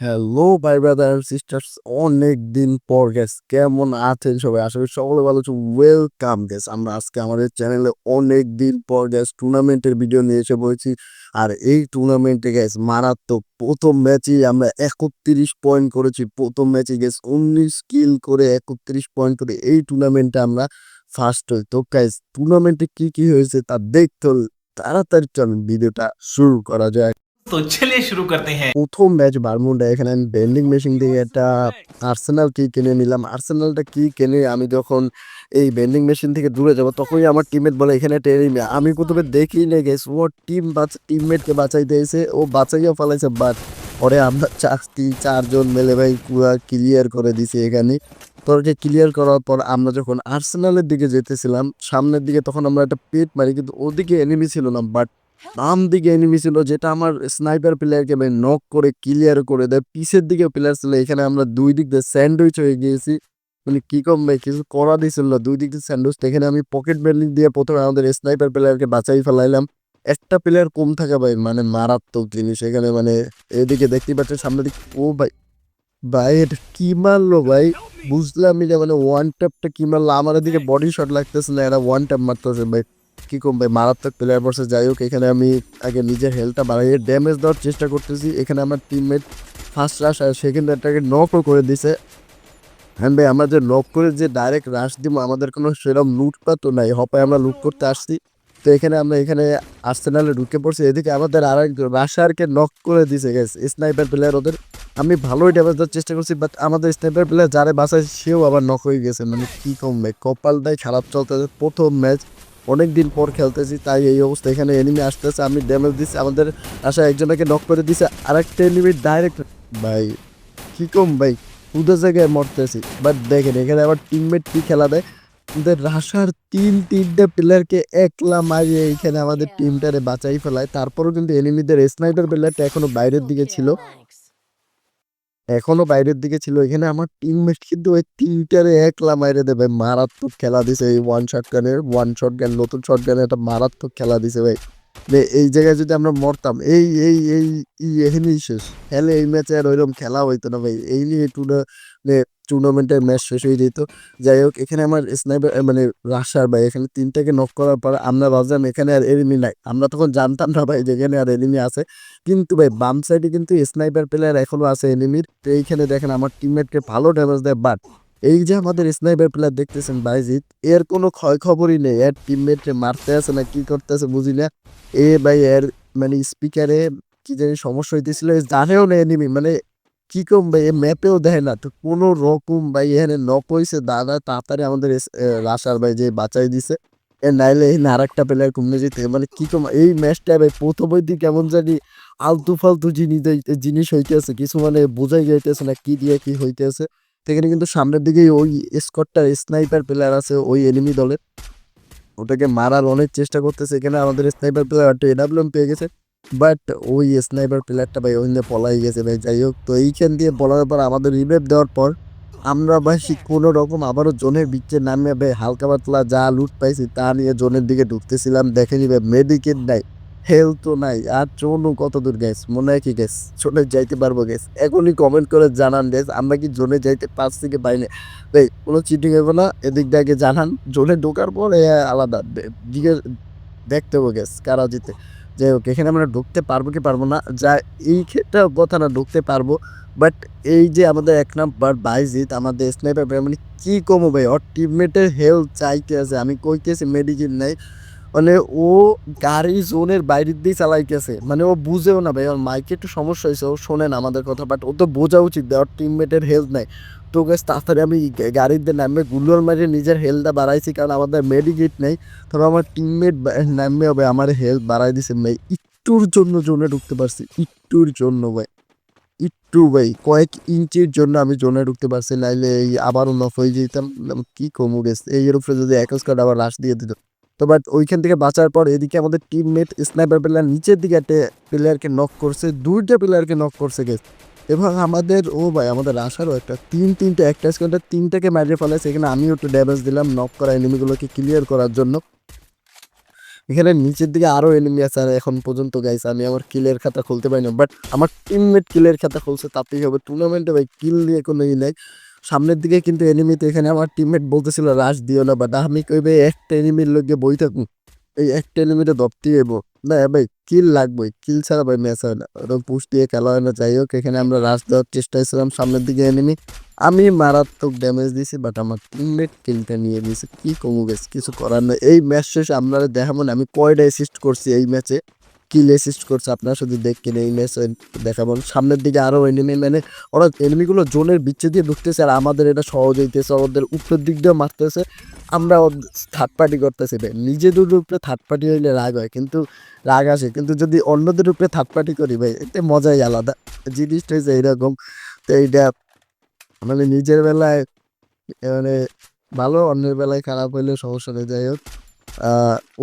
Hello ভাই brother sisters অনেক দিন পর গেস কেমন আছেন সবাই? আশা করি সকলে ভালো আছো ওয়েলকাম গেস আমরা আজকে আমাদের চ্যানেলে অনেক দিন পর গ্যাস টুর্নামেন্টের ভিডিও নিয়ে এসে বলছি আর এই টুর্নামেন্টে গেস মারাত্মক প্রথম ম্যাচেই আমরা একত্রিশ পয়েন্ট করেছি। প্রথম ম্যাচে গেস উনিশ কিল করে একত্রিশ পয়েন্ট করে এই টুর্নামেন্টে আমরা ফার্স্ট হই। তো গ্যাস টুর্নামেন্টে কি কি হয়েছে তা দেখতে তাড়াতাড়ি চলুন ভিডিওটা শুরু করা যায় তো চলে শুরু করতে হ্যাঁ প্রথম ম্যাচ বারমুন্ডা এখানে আমি বেন্ডিং মেশিন দিয়ে একটা আর্সেনাল কি কিনে নিলাম। আর্সেনালটা কি কিনে আমি যখন এই বেন্ডিং মেশিন থেকে দূরে যাব, তখনই আমার টিমমেট বলে, এখানে ট্রেনিং আমি প্রথমে দেখি না গেছি ও টিম টিমমেটকে বাঁচাই দিয়েছে, ও বাঁচাইয়া ফেলাইছে বাট পরে আমরা চারটি চারজন মেলে, ভাই, পুরা ক্লিয়ার করে দিছি এখানে। তোরকে ক্লিয়ার করার পর আমরা যখন আর্সেনালের দিকে যেতেছিলাম, সামনের দিকে তখন আমরা একটা পেট মারি, কিন্তু ওদিকে এনিমি ছিল না বাট বাম দিকে এনিমি ছিল যেটা আমার স্নাইপার প্লেয়ারকে ভাই নক করে ক্লিয়ার করে দেয়। পিছের দিকে প্লেয়ার ছিল, এখানে আমরা দুই দিক দিয়ে স্যান্ডউইচ হয়ে গিয়েছি। মানে কি কম ভাই, কিছু করা দিয়েছিল না, দুই দিক দিয়ে স্যান্ডউইচ এখানে আমি পকেট বেল্ডিং দিয়ে প্রথমে আমাদের স্নাইপার প্লেয়ারকে বাঁচাই ফেলাইলাম। একটা প্লেয়ার কম থাকা ভাই মানে মারাত্মক জিনিস। এখানে মানে এদিকে দেখতে পাচ্ছেন, সামনের দিক, ও ভাই ভাই, এটা কি মারলো ভাই? বুঝলাম না মানে ওয়ান ট্যাপটা কি মারলো? আমার এদিকে বডি শট লাগতেছে না, এরা ওয়ান ট্যাপ মারতেছে ভাই। কি ভাই মারাত্মক প্লেয়ার বসে যাই হোক, এখানে আমি আগে নিজের হেলথটা বাড়াইয়ে ড্যামেজ দেওয়ার চেষ্টা করতেছি। এখানে আমার টিমমেট ফার্স্ট রাশ আর সেকেন্ড রাশটাকে নকও করে দিছে। হ্যাঁ ভাই, আমরা যে নক করে যে ডাইরেক্ট রাশ দিব, আমাদের কোনো সেরকম লুটপাত তো নাই। হপায় আমরা লুট করতে আসছি। তো এখানে আমরা এখানে আর্সেনালে ঢুকে পড়ছি। এদিকে আমাদের আর এক রাশারকে নক করে দিছে গেছে স্নাইপার প্লেয়ার ওদের। আমি ভালোই ড্যামেজ দেওয়ার চেষ্টা করছি বাট আমাদের স্নাইপার প্লেয়ার যারে বাসায় সেও আবার নক হয়ে গেছে। মানে কি কম ভাই কপালটাই খারাপ চলতেছে। প্রথম ম্যাচ অনেক দিন পর খেলতেছি তাই এই অবস্থা এখানে এনিমি আসতেছে আমি ড্যামেজ দিচ্ছি আমাদের আশা একজনকে নক করে দিছে আরেকটা এনিমি ডাইরেক্ট ভাই কি কম ভাই উদে জায়গায় মরতেছি বাট দেখেন এখানে আবার টিমমেট কি খেলা দেয় আমাদের রাশার তিন তিনটে প্লেয়ারকে একলা মারিয়ে এখানে আমাদের টিমটারে বাঁচাই ফেলায় তারপরও কিন্তু এনিমিদের স্নাইপার প্লেয়ারটা এখনও বাইরের দিকে ছিল। এখনও বাইরের দিকে ছিল, এখানে আমার টিমমেট কিন্তু ওই তিনটারে একলা মাইরে দেবে। মারাত্মক খেলা দিছে এই ওয়ান শট গানের ওয়ান শট গান নতুন শট গানের একটা মারাত্মক খেলা দিছে ভাই। এই জায়গায় যদি আমরা মরতাম, এই এই এই এখানেই শেষ। খেলে এই ম্যাচে আর ওইরকম খেলা হইতো না ভাই। এই নিয়ে টুর্না মানে টুর্নামেন্টের ম্যাচ শেষ হয়ে যেত। যাই হোক, এখানে আমার স্নাইপার মানে রাশার ভাই, এখানে তিনটাকে নক করার পর আমরা ভাবলাম এখানে আর এনিমি নাই। আমরা তখন জানতাম না ভাই যেখানে আর এনিমি আছে। কিন্তু ভাই, বাম সাইডে কিন্তু স্নাইপার প্লেয়ার এখনও আছে এনিমির তো এইখানে দেখেন আমার টিমমেটকে ভালো ড্যামেজ দেয় বাট এই যে আমাদের স্নাইপার প্লেয়ার দেখতেছেন বাইজিৎ, এর কোনো ক্ষয় খবরই নেই। এর টিমমেটকে মারতে আছে না, কি করতেছে বুঝি না। এ ভাই, এর মানে স্পিকারে কি জানি সমস্যা হইতেছিল জানেও না এনিমি মানে কি কম ভাই, এ ম্যাপেও দেয় না। তো কোনো রকম ভাই, এখানে নক হয়েছে দাদা তাড়াতাড়ি আমাদের রাশার ভাই যে বাঁচাই দিছে, এ নাইলে এই আর একটা প্লেয়ার কমে যেতে মানে কি কম, এই ম্যাচটা ভাই, প্রথম দিকে কেমন জানি আলতু ফালতু জিনিস জিনিস হইতেছে, কিছু মানে বোঝাই যাইতেছে না, কি দিয়ে কি হইতেছে। তো এখানে কিন্তু সামনের দিকে ওই স্কটটার স্নাইপার প্লেয়ার আছে ওই এনিমি দলের। ওটাকে মারার অনেক চেষ্টা করতেছে। এখানে আমাদের স্নাইপার প্লেয়ার একটা এডাব্লিউএম পেয়ে গেছে। বাট ওই স্নাইপার প্লেয়ারটা ভাই ওই পলাই গেছে ভাই, যাই হোক। তো এইখান দিয়ে পলার পর আমাদের রিভেভ দেওয়ার পর আমরা ভাই কোনো রকম আবারও জোনের বিচ্ছে নামে ভাই হালকা পাতলা যা লুট পাইছি তা নিয়ে জোনের দিকে ঢুকতেছিলাম। দেখে নিবে মেডিকেট নাই। হেলথ তো নাই, আর জোনও কত দূর গ্যাস মনে হয় কি গ্যাস জোনে যাইতে পারব গ্যাস এখনই কমেন্ট করে জানান গ্যাস আমরা কি জোনে যাইতে পারছি কি পাইনি? ভাই, কোনো চিটিং হবে না, এদিক দিয়ে জানান। জোনে ঢোকার পর আলাদা দিকে দেখতে হবে গ্যাস কারা জিতে। যাই হোক, এখানে আমরা ঢুকতে পারব কি পারব না, যা, এই ক্ষেত্রে কথা না, ঢুকতে পারব। বাট এই যে আমাদের এক নাম্বার বাইজিত আমাদের স্নাইপার মানে কি কমো ভাই, ওর টিমমেটের হেলথ চাইতে আছে, আমি কইতেছি মেডিকেল নাই। মানে ও গাড়ি জোনের বাইরের দিয়ে চালাইতেছে। মানে ও বুঝেও না ভাই, ওর মাইকে একটু সমস্যা হয়েছে, ও শোনে না আমাদের কথা বাট ও তো বোঝা উচিত ওর টিমমেটের হেলথ নাই। তো গ্যাস তাড়াতাড়ি আমি গাড়িতে নামে গুলোর মাঝে নিজের হেলথটা বাড়াইছি, কারণ আমাদের মেডিকেট নেই। তবে আমার টিমমেট নামে হবে আমার হেলথ বাড়াই দিছে, ভাই একটুর জন্য জোনে ঢুকতে পারছি একটুর জন্য ভাই। একটু ভাই, কয়েক ইঞ্চির জন্য আমি জোনে ঢুকতে পারছি, নাইলে এই আবারও নফ হয়ে যেতাম। কি কমু গেছে এই এর উপরে যদি এক আবার লাশ দিয়ে দিত। তো বাট ওইখান থেকে বাঁচার পর এদিকে আমাদের টিমমেট স্নাইপার প্লেয়ার নিচের দিকে একটা প্লেয়ারকে নক করছে দুইটা প্লেয়ারকে নক করছে গেছে এবং আমাদের, ও ভাই, আমাদের আসারও একটা, তিন তিনটে, একটা স্কোয়াডের তিনটাকে মারিয়ে ফেলেছে। সেখানে আমিও একটু ড্যামেজ দিলাম নক করা এনিমিগুলোকে ক্লিয়ার করার জন্য। এখানে নিচের দিকে আরও এনিমি আছে, আর এখন পর্যন্ত গাইছে আমি আমার কিলের খাতা খুলতে পারি না বাট আমার টিমমেট কিলের খাতা খুলছে, তাতেই হবে। টুর্নামেন্টে ভাই কিল দিয়ে কোনো ই নাই। সামনের দিকে কিন্তু এনিমিতে এখানে আমার টিমমেট বলতেছিল, রাশ দিও না বাট আমি কইবে একটা এনিমির লোকে বই থাকুন এই একটা এনিমিটা দপ্তি এবো। না ভাই কিল লাগবে কিল ছাড়া ভাই ম্যাচ হয় না। ওরকম পুশ দিয়ে খেলা হয় না, যাই হোক, এখানে আমরা রাশ দেওয়ার চেষ্টা ছিলাম সামনের দিকে এনিমি আমি মারাত্মক ড্যামেজ দিয়েছি বাট আমার টিমমেট কিলটা নিয়ে দিয়েছে কি কমু গেছে কিছু করার নেই। এই ম্যাচ শেষে আপনারা দেখাবো না, আমি কয়টা অ্যাসিস্ট করছি এই ম্যাচে কিল অ্যাসিস্ট করছে, আপনারা শুধু দেখেন এই ম্যাচ দেখাবো সামনের দিকে আরও এনিমি মানে ওরা এনিমিগুলো জোনের বিচ্ছে দিয়ে ঢুকতেছে আর আমাদের এটা সহজ হইতেছে, ওদের উপরের দিক দিয়ে মারতেছে। আমরা থার্ড পার্টি করতেছি, ভাই। নিজেদের উপরে থার্ড পার্টি হইলে রাগ হয়, কিন্তু রাগ আসে। কিন্তু যদি অন্যদের উপরে থার্ড পার্টি করি, ভাই, এতে মজাই আলাদা। জিনিসটা হয়েছে এইরকম, তো এইটা মানে নিজের বেলায় মানে ভালো, অন্যের বেলায় খারাপ হইলে সমস্যা নেই। যাই হোক।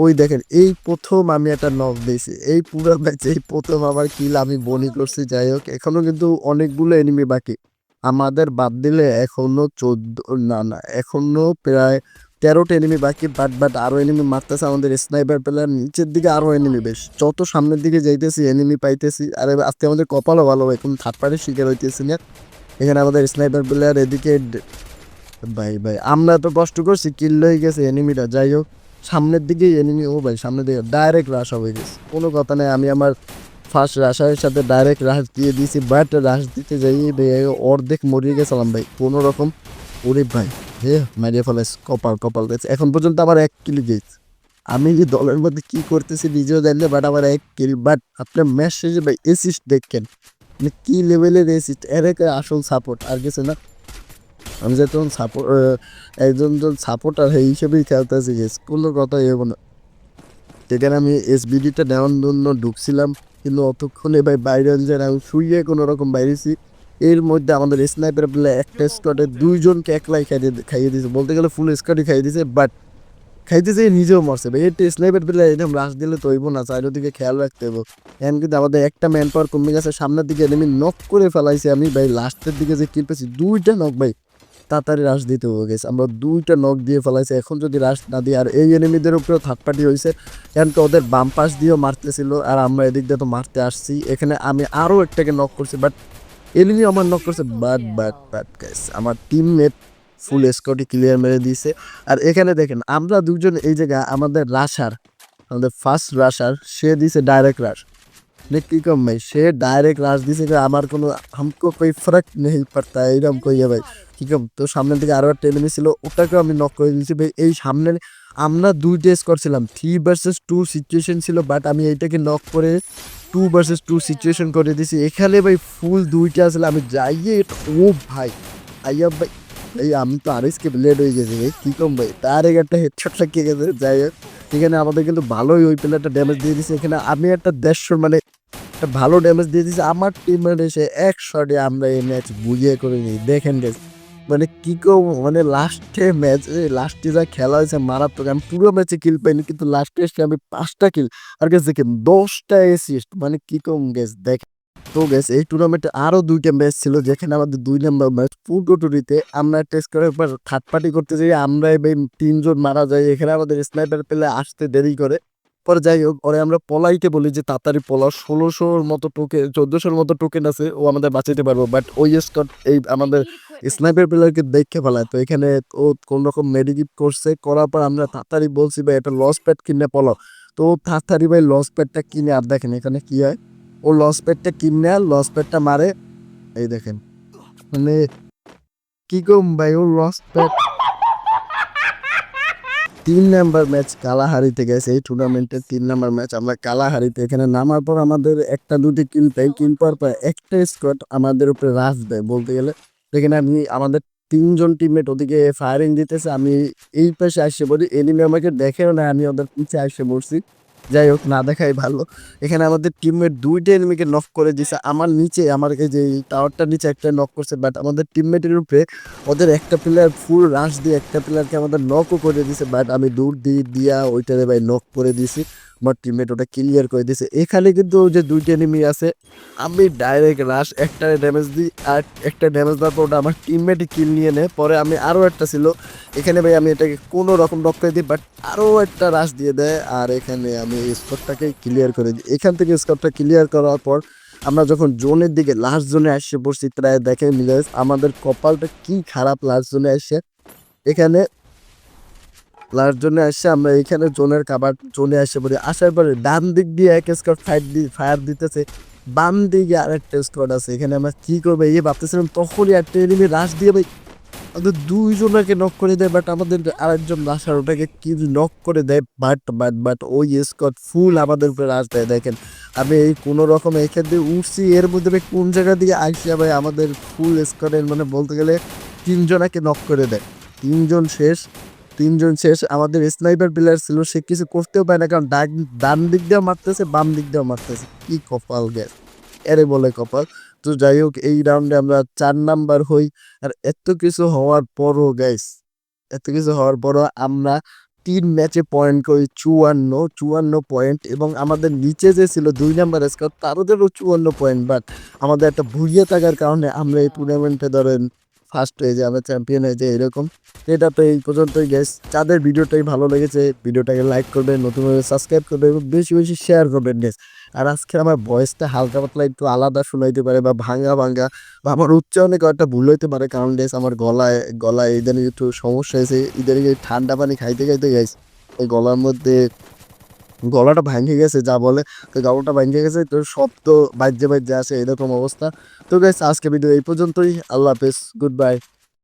ওই দেখেন, এই প্রথম আমি একটা নক দিয়েছি। এই পুরো ম্যাচে এই প্রথম আমার কিল আমি বনি করছি, যাই হোক, এখনও কিন্তু অনেকগুলো এনিমি বাকি। আমাদের বাদ দিলে এখনও চোদ্দ, না না, এখনও প্রায় তেরোটা এনিমি বাকি বাট বাট আরও এনিমি মারতেছে আমাদের স্নাইপার প্লেয়ার নিচের দিকে আরও এনিমি বেশ। যত সামনের দিকে যাইতেছি এনিমি পাইতেছি, আর আজকে আমাদের কপালও ভালো, এখন থার্ড পার্টির শিকার হইতেছি না। এখানে আমাদের স্নাইপার প্লেয়ার এদিকে, ভাই ভাই, আমরা তো কষ্ট করছি কিল হয়ে গেছে এনিমিটা যাই হোক। সামনের দিকে এনিমি ও ভাই সামনের দিকে ডাইরেক্ট রাশ হয়ে গেছে। কোনো কথা নেই, আমি আমার ফার্স্ট রাশারের সাথে ডাইরেক্ট রাশ দিয়ে দিয়েছি বাট রাশ দিতে যাই ভাই অর্ধেক মরিয়ে গেছিলাম ভাই। কোনো রকম ওরে ভাই হে মারিয়ে ফেলাস কপাল কপাল গেছে। এখন পর্যন্ত আমার এক কিল গেছে। আমি যে দলের মধ্যে কি করতেছি নিজেও জানলে বাট আমার এক কিল বাট আপনার ম্যাচ শেষে ভাই এসিস্ট দেখেন। মানে কি লেভেলের এসিস্ট এর আসল সাপোর্ট আর কিছু না। আমি যে তখন সাপোর্ট একজন জন সাপোর্টার এই হিসেবেই খেলতেছি কোনো কথা এগো না। সেখানে আমি এসবিডিটা নেওয়ার জন্য ঢুকছিলাম, কিন্তু অতক্ষণে ভাই বাইরে যে আমি শুয়ে কোনো রকম বাইরেছি, এর মধ্যে আমাদের স্নাইপার প্লে একটা স্কোয়াডে দুইজনকে একলাই খাইয়ে খাইয়ে দিয়েছে বলতে গেলে ফুল স্কোয়াডই খাইয়ে দিয়েছে বাট খাইতেছে নিজেও মরছে ভাই। এটা স্নাইপার প্লে এরকম রাশ দিলে তো হইব না, চারিদিকে খেয়াল রাখতে হবে এখন কিন্তু আমাদের একটা ম্যান পাওয়ার কমে গেছে, সামনের দিকে আমি নক করে ফেলাইছে আমি ভাই। লাস্টের দিকে যে কিল পেয়েছি, দুইটা নক ভাই। তাড়াতাড়ি রাশ দিতে হয়ে গেছে আমরা দুইটা নক দিয়ে ফেলাইছি। এখন যদি রাশ না দিই আর এই এনিমিদের উপরেও থার্ড পার্টি হয়েছে এখন তো ওদের বাম পাশ দিয়েও মারতেছিল, আর আমরা এদিক দিয়ে তো মারতে আসছি। এখানে আমি আরও একটাকে নক করছি বাট এনিমি আমার নক করছে বাট বাট বাট গাইস আমার টিমমেট ফুল স্কটি ক্লিয়ার মেরে দিয়েছে। আর এখানে দেখেন, আমরা দুজন এই জায়গা আমাদের রাশার আমাদের ফার্স্ট রাশার সে দিছে ডাইরেক্ট রাশ ने की कम भाई সে ডাইরেক্ট রাশ দিছে যে আমার কোনো हमको कोई फर्क नहीं पड़ता এরকম কইয়া ভাই কি কম তো সামনের দিকে আরো একটা enemy ছিল ওটাকেও আমি নক করে দিয়েছি ভাই এই সামনে আমরা দুই টেস্ট করছিলাম থ্রি ভার্সেস টু সিচুয়েশন ছিল বাট আমি এইটাকে নক করে টু ভার্সেস টু সিচুয়েশন করে দিয়েছি এখানে ভাই ফুল দুইটা আসলে আমি যাইয়ে এটা- ও ভাই আইয়া ভাই এই আমি তো আরিসকে লেট হয়ে গেছি ভাই কি কম ভাই তার আগে একটা হেডশট লাগিয়ে গেছে যাই হোক এখানে আমাদের কিন্তু ভালোই ওই প্লেয়ারটা ড্যামেজ দিয়ে দিয়েছে এখানে আমি একটা দেড়শো মানে একটা ভালো ড্যামেজ দিয়ে দিয়েছে। আমার টিমের এসে এক শটে আমরা এই ম্যাচ বুঝিয়ে করে নিই। দেখেন গেছে মানে কি কেউ মানে লাস্টে ম্যাচ লাস্টে যা খেলা হয়েছে মারাত্মক। আমি পুরো ম্যাচে কিল পাইনি, কিন্তু লাস্টে এসে আমি পাঁচটা কিল আর গেছে দেখেন, দশটা এসিস্ট মানে কি কম গেছ দেখ। তো গেছে এই টুর্নামেন্টে আরও দুইটা ম্যাচ ছিল, যেখানে আমাদের দুই নম্বর ম্যাচ পুরোটুরিতে আমরা টেস্ট করে পর থার্ড পার্টি করতে যাই, আমরা এবার তিনজন মারা যাই এখানে আমাদের স্নাইপার পেলে আসতে দেরি করে। পরে যাই হোক, ওরে আমরা পলাইতে বলি যে তাড়াতাড়ি পলাও। ষোলোশোর মতো টোকেন চোদ্দোশোর মতো টোকেন আছে, ও আমাদের বাঁচাইতে পারব। বাট ওই স্কট এই আমাদের স্নাইপার প্লেয়ারকে দেখে ফেলায়। তো এখানে ও কোন রকম মেডিকিট করছে, করার পর আমরা তাড়াতাড়ি বলছি, ভাই, একটা লস প্যাড কিনে পলাও। তো তাড়াতাড়ি ভাই লস প্যাডটা কিনে, আর দেখেন এখানে কি হয়? ও লস প্যাডটা কিনে আর লস প্যাডটা মারে। এই দেখেন। মানে কি কম ভাই, ও লস প্যাড তিন নাম্বার ম্যাচ কালাহারিতে গেছে। এই টুর্নামেন্টের তিন নাম্বার ম্যাচ আমরা কালাহারিতে। এখানে নামার পর আমাদের একটা, দুটি কিল পাই পাওয়ার পর একটা স্কোয়াড আমাদের উপরে রাশ দেয় বলতে গেলে। সেখানে আমি, আমাদের তিনজন টিমমেট ওদিকে ফায়ারিং দিতেছে, আমি এই পাশে আসে বলি এনিমি আমাকে দেখেও না আমি ওদের পিছিয়ে আসে পড়ছি। যাই হোক, না দেখাই ভালো। এখানে আমাদের টিমমেট দুইটা এনিমিকে নক করে দিছে। আমার নিচে, আমার এই যে টাওয়ারটার নিচে একটা নক করছে বাট আমাদের টিমমেটের উপরে ওদের একটা প্লেয়ার ফুল রাশ দিয়ে একটা প্লেয়ারকে আমাদের নকও করে দিছে বাট আমি দূর দিয়ে দিয়া ওইটারে ভাই নক করে দিছি। আমার টিমমেট ওটা ক্লিয়ার করে দিয়েছে এখানে কিন্তু যে দুইটা এনিমি আছে, আমি ডাইরেক্ট রাশ একটা ড্যামেজ দিই আর একটা ড্যামেজ দেওয়ার পর ওটা আমার টিমমেটই কিল নিয়ে নেয়। পরে আমি আরও একটা ছিল, এখানে ভাই আমি এটাকে কোনো রকম রক্ষা দিই বাট আরও একটা রাশ দিয়ে দেয় আর এখানে আমি স্কোরটাকে ক্লিয়ার করে দিই। এখান থেকে স্কোরটা ক্লিয়ার করার পর আমরা যখন জোনের দিকে লাস্ট জোনে আসছে পড়ছি প্রায় দেখে মিলে আমাদের কপালটা কি খারাপ লাস্ট জোনে আসছে এখানে লাস্ট জোনে আসছে আমরা এখানে জোনের কাবার জোনে আসে পড়ি। আসার পরে ডান দিক দিয়ে এক স্কোয়াড ফাইট দি ফায়ার দিতেছে। বাম দিকে আরেকটা স্কোয়াড আছে। এখানে আমরা কি করব? এই ভাবতেছিলাম তখনই একটা এনিমি রাশ দিয়ে ভাই, আমাদের দুইজনকে নক করে দেয় বাট আমাদের আরেকজন রাশার ওটাকে কি নক করে দেয় বাট বাট বাট ওই স্কট ফুল আমাদের উপরে রাশ দেয়। দেখেন, আমি এই কোনো রকম এখান দিয়ে উঠছি, এর মধ্যে ভাই কোন জায়গা দিয়ে আসছে ভাই? আমাদের ফুল স্কোয়াডের মানে বলতে গেলে তিনজনাকে নক করে দেয়। তিনজন শেষ তিনজন শেষ। আমাদের স্নাইপার প্লেয়ার ছিল, সে কিছু করতেও পারে না, কারণ ডান ডান দিক দিয়েও মারতেছে, বাম দিক দিয়েও মারতেছে। কি কপাল গ্যাস এরে বলে কপাল। তো যাই হোক, এই রাউন্ডে আমরা চার নাম্বার হই। আর এত কিছু হওয়ার পরও গ্যাস এত কিছু হওয়ার পরও আমরা তিন ম্যাচে পয়েন্ট করি, চুয়ান্ন চুয়ান্ন পয়েন্ট এবং আমাদের নিচে যে ছিল দুই নাম্বার স্কোর তাদেরও চুয়ান্ন পয়েন্ট বাট আমাদের একটা ভুগিয়ে থাকার কারণে আমরা এই টুর্নামেন্টে ধরেন ফার্স্ট হয়ে আমরা চ্যাম্পিয়ন হয়ে যায় এরকম। এটা তো এই পর্যন্তই গ্যাস যাদের ভিডিওটাই ভালো লেগেছে, ভিডিওটাকে লাইক করবেন নতুনভাবে সাবস্ক্রাইব করবেন এবং বেশি বেশি শেয়ার করবেন গ্যাস আর আজকে আমার ভয়েসটা হালকা পাতলা, একটু আলাদা শোনাইতে পারে বা ভাঙা ভাঙা বা আমার উচ্চারণে কয়েকটা ভুল হইতে পারে। কারণ গ্যাস আমার গলায় গলায় ইদানিং একটু সমস্যা হয়েছে। ইদানিং ঠান্ডা পানি খাইতে খাইতে গাইস এই গলার মধ্যে গলাটা ভাঙে গেছে, যা বলে তো গলাটা ভাঙে গেছে তো শব্দ বাজ্যে বাজ্যে আসে, এরকম অবস্থা। তো গাইস আজকে ভিডিও এই পর্যন্তই। আল্লাহ হাফেজ গুড বাই